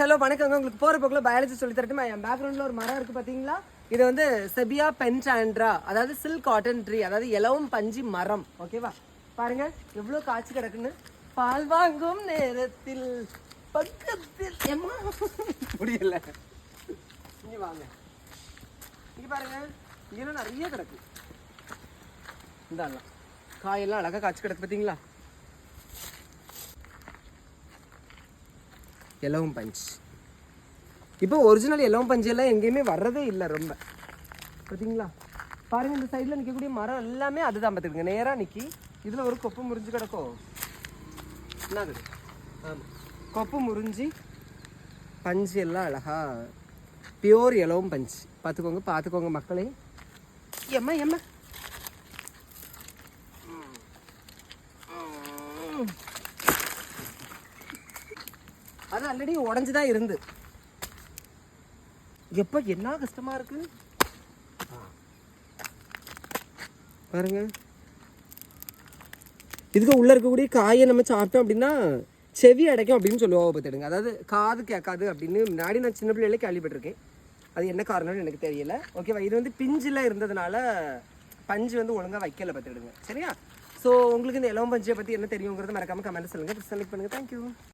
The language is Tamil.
ஹலோ வணக்கங்க. உங்களுக்கு போகிற போக்கில் பயாலஜி சொல்லி தரட்டுமா? என் பேக்ரவுண்டில் ஒரு மரம் இருக்குது பார்த்தீங்களா இது வந்து செபியா பென்டாண்ட்ரா அதாவது சில்க் காட்டன் ட்ரீ அதாவது இலவம் பஞ்சு மரம். ஓகேவா பாருங்க எவ்வளோ காய்ச்சி கிடக்குன்னு. பால் வாங்கும் நேரத்தில் பக்கத்தில். எம்மா முடியல. இங்கே வாங்க. இங்கே பாருங்க இங்கெல்லாம் நிறைய கிடக்கு. இந்தாலாம் காயெல்லாம் அழகாக காய்ச்சி கிடக்கு பார்த்தீங்களா எலவும் பஞ்ச் இப்போ ஒரிஜினல் எலவும் பஞ்சு எல்லாம் எங்கேயுமே வர்றதே இல்லை ரொம்ப. பார்த்தீங்களா பாருங்க இந்த சைடில் நிற்கக்கூடிய மரம் எல்லாமே அதுதான் பார்த்துருங்க நேராக நிற்கி இதில் ஒரு கொப்பு முறிஞ்சு கிடக்கும் என்னது? ஆமாம் கொப்பு முறிஞ்சி பஞ்சு எல்லாம் அழகா. பியோர் எலவும் பஞ்சு பார்த்துக்கோங்க பார்த்துக்கோங்க மக்களே. எம்மா எம்மா அது ஆல்ரெடி உடஞ்சி தான் இருந்து. எப்போ என்ன கஷ்டமாக இருக்கு? பாருங்க. இதுக்கு உள்ளே இருக்கக்கூடிய காயை நம்ம சாப்பிட்டோம் அப்படின்னா செவி அடைக்கும் அப்படின்னு சொல்லுவாங்க பார்த்துடுங்க அதாவது காது கேட்காது அப்படின்னு முன்னாடி நான் சின்ன பிள்ளைகளே கேள்விப்பட்டிருக்கேன். அது என்ன காரணம்னு எனக்கு தெரியல. ஓகேவா இது வந்து பிஞ்சில் இருந்ததுனால பஞ்சு வந்து ஒழுங்காக வைக்கல பார்த்துடுங்க சரியா? ஸோ உங்களுக்கு இந்த இளவம் பஞ்சை பற்றி என்ன தெரியுங்கிறத மறக்காம கமெண்ட் சொல்லுங்கள் செலக்ட் பண்ணுங்கள் தேங்க்யூ